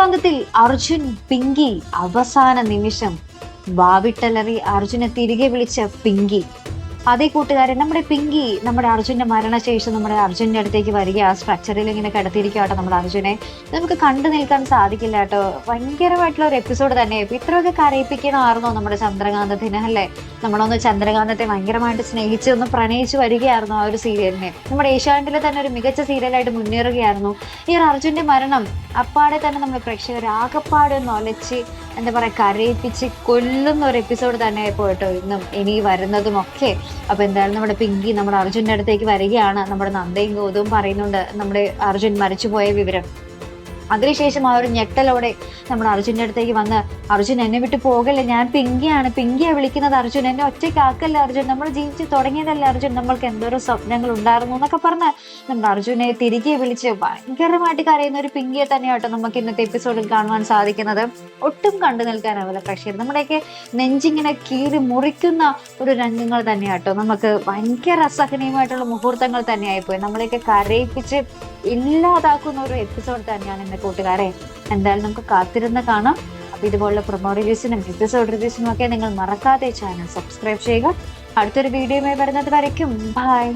ചന്ദ്രകാന്തത്തിൽ അർജുൻ പിങ്കി അവസാന നിമിഷം വാവിട്ടലറി അർജുനെ തിരികെ വിളിച്ച പിങ്കി. അതേ കൂട്ടുകാരൻ നമ്മുടെ പിങ്കി നമ്മുടെ അർജുന്റെ മരണശേഷം നമ്മുടെ അർജുന്റെ അടുത്തേക്ക് വരിക. ആ സ്ട്രക്ചറിൽ ഇങ്ങനെ കിടത്തിയിരിക്കട്ടോ നമ്മുടെ അർജുനെ. നമുക്ക് കണ്ടു നിൽക്കാൻ സാധിക്കില്ല കേട്ടോ. ഭയങ്കരമായിട്ടുള്ള ഒരു എപ്പിസോഡ് തന്നെ. ഇത്രയൊക്കെ കരയിപ്പിക്കണമായിരുന്നോ നമ്മുടെ ചന്ദ്രകാന്തത്തിന് അല്ലേ? നമ്മളൊന്ന് ചന്ദ്രകാന്തത്തെ ഭയങ്കരമായിട്ട് സ്നേഹിച്ച് ഒന്ന് പ്രണയിച്ച് വരികയായിരുന്നു ആ ഒരു സീരിയലിനെ നമ്മുടെ ഏഷ്യാനെറ്റിലെ തന്നെ ഒരു മികച്ച സീരിയലായിട്ട് മുന്നേറുകയായിരുന്നു. ഈ ഒരു അർജുന്റെ മരണം അപ്പാടെ തന്നെ നമ്മൾ പ്രേക്ഷകർ ആകപ്പാടെ നൊലച്ച് എന്താ പറയുക കരയിപ്പിച്ച് കൊല്ലുന്ന ഒരു എപ്പിസോഡ് തന്നെ പോയിട്ടോ ഇന്നും ഇനി വരുന്നതും ഒക്കെ അപ്പൊ എന്തായാലും നമ്മുടെ പിങ്കി നമ്മുടെ അർജുന്റെ അടുത്തേക്ക് വരികയാണ്. നമ്മുടെ നന്ദയും ഗോതവും പറയുന്നുണ്ട് നമ്മുടെ അർജുൻ മരിച്ചുപോയ വിവരം. അതിനുശേഷം ആ ഒരു ഞെട്ടലോടെ നമ്മുടെ അർജുന്റെ അടുത്തേക്ക് വന്ന് അർജുൻ എന്നെ വിട്ട് പോകല്ലേ? ഞാൻ പിങ്കിയാണ്. പിങ്കിയാണ് വിളിക്കുന്നത് അർജുൻ. എന്നെ ഒറ്റയ്ക്കാക്കല്ല അർജുൻ? നമ്മൾ ജീവിച്ച് തുടങ്ങിയതല്ല അർജുൻ? നമ്മൾക്ക് എന്തോരം സ്വപ്നങ്ങൾ ഉണ്ടായിരുന്നു എന്നൊക്കെ പറഞ്ഞ് നമ്മുടെ അർജുനെ തിരികെ വിളിച്ച് ഭയങ്കരമായിട്ട് കരയുന്ന ഒരു പിങ്കിയെ തന്നെയാട്ടോ നമുക്ക് ഇന്നത്തെ എപ്പിസോഡിൽ കാണുവാൻ സാധിക്കുന്നത്. ഒട്ടും കണ്ടു നിൽക്കാനാവില്ല. പക്ഷേ നമ്മുടെയൊക്കെ നെഞ്ചിങ്ങനെ കീറി മുറിക്കുന്ന ഒരു രംഗങ്ങൾ തന്നെയാട്ടോ. നമുക്ക് ഭയങ്കര അസഹനീയമായിട്ടുള്ള മുഹൂർത്തങ്ങൾ തന്നെയായിപ്പോയി. നമ്മളെയൊക്കെ കരയിപ്പിച്ച് ഇല്ലാതാക്കുന്ന ഒരു എപ്പിസോഡ് തന്നെയാണ് ഇന്ന് കൂട്ടുകാരെ എന്തായാലും നമുക്ക് കാത്തിരുന്ന് കാണാം. അപ്പൊ ഇതുപോലുള്ള പ്രൊമോ റിലീസിനും എപ്പിസോഡ് റിലീസിനും ഒക്കെ നിങ്ങൾ മറക്കാതെ ചാനൽ സബ്സ്ക്രൈബ് ചെയ്യുക. അടുത്തൊരു വീഡിയോയുമായി വരുന്നത് വരയ്ക്കും. ബൈ